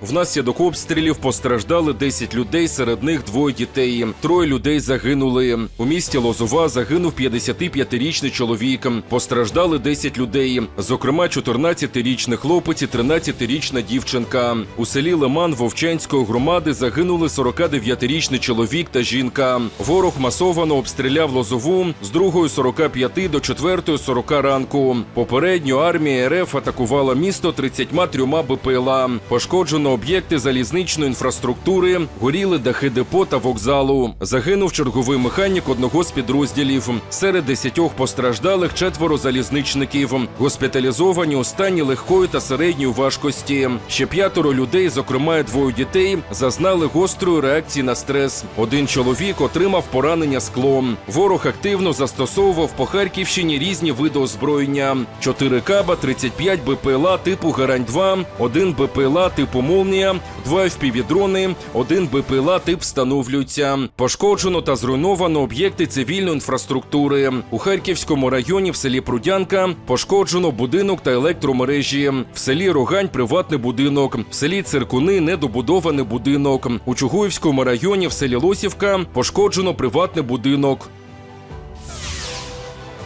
Внаслідок обстрілів постраждали 10 людей, серед них двоє дітей. Троє людей загинули. У місті Лозова загинув 55-річний чоловік. Постраждали 10 людей, зокрема 14-річний хлопець і 13-річна дівчинка. У селі Лиман Вовчанської громади загинули 49-річний чоловік та жінка. Ворог масовано обстріляв Лозову з 2.45 до 4.40 ранку. Попередньо армія РФ атакувала місто 33 БПЛА. Пошкоджено об'єкти залізничної інфраструктури, горіли дахи депо та вокзалу. Загинув черговий механік одного з підрозділів. Серед десятьох постраждалих четверо залізничників. Госпіталізовані у стані легкої та середньої важкості. Ще п'ятеро людей, зокрема двоє дітей, зазнали гострої реакції на стрес. Один чоловік отримав поранення склом. Ворог активно застосовував по Харківщині різні види озброєння: 4 каба, 35 БПЛА типу Гарань-2, 1 БПЛА типу Молнія, 2 FPV-дрони, 1 БПЛА тип встановлюється. Пошкоджено та зруйновано об'єкти цивільної інфраструктури. У Харківському районі в селі Прудянка пошкоджено будинок та електромережі. В селі Рогань приватний будинок. В селі Циркуни недобудований будинок. У Чугуївському районі в селі Лосівка пошкоджено приватний будинок.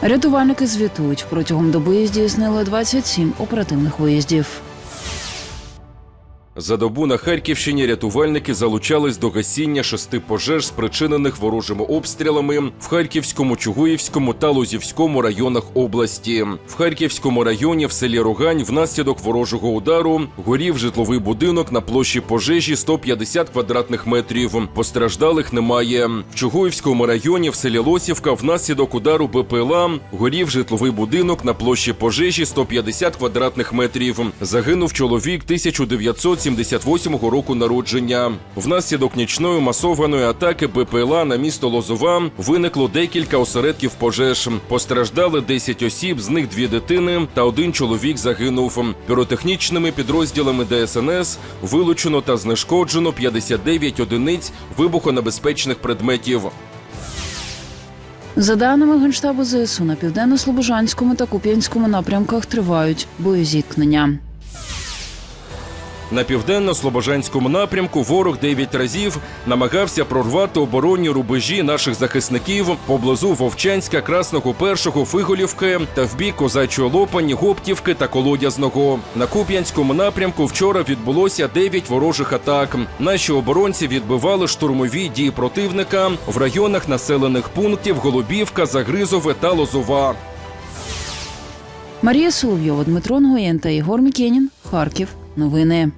Рятувальники звітують протягом доби здійснили 27 оперативних виїздів. За добу на Харківщині рятувальники залучались до гасіння шести пожеж, спричинених ворожими обстрілами в Харківському, Чугуївському та Лозівському районах області. В Харківському районі в селі Рогань внаслідок ворожого удару горів житловий будинок на площі пожежі 150 квадратних метрів. Постраждалих немає. В Чугуївському районі в селі Лосівка внаслідок удару БПЛА горів житловий будинок на площі пожежі 150 квадратних метрів. Загинув чоловік 1900 1978 року народження. Внаслідок нічної масованої атаки БПЛА на місто Лозова виникло декілька осередків пожеж. Постраждали 10 осіб, з них дві дитини та один чоловік загинув. Піротехнічними підрозділами ДСНС вилучено та знешкоджено 59 одиниць вибухонебезпечних предметів. За даними Генштабу ЗСУ, на південно-слобожанському та Куп'янському напрямках тривають боєзіткнення. На південно-слобожанському напрямку ворог дев'ять разів намагався прорвати оборонні рубежі наших захисників поблизу Вовчанська, Красного Першого, Фиголівки та в бік Козачої Лопані, Гоптівки та Колодязного. На Куп'янському напрямку вчора відбулося дев'ять ворожих атак. Наші оборонці відбивали штурмові дії противника в районах населених пунктів Голубівка, Загризове та Лозова. Марія Соловйова, Дмитро Нгоєн та Ігор Мікенін. Харків. Новини.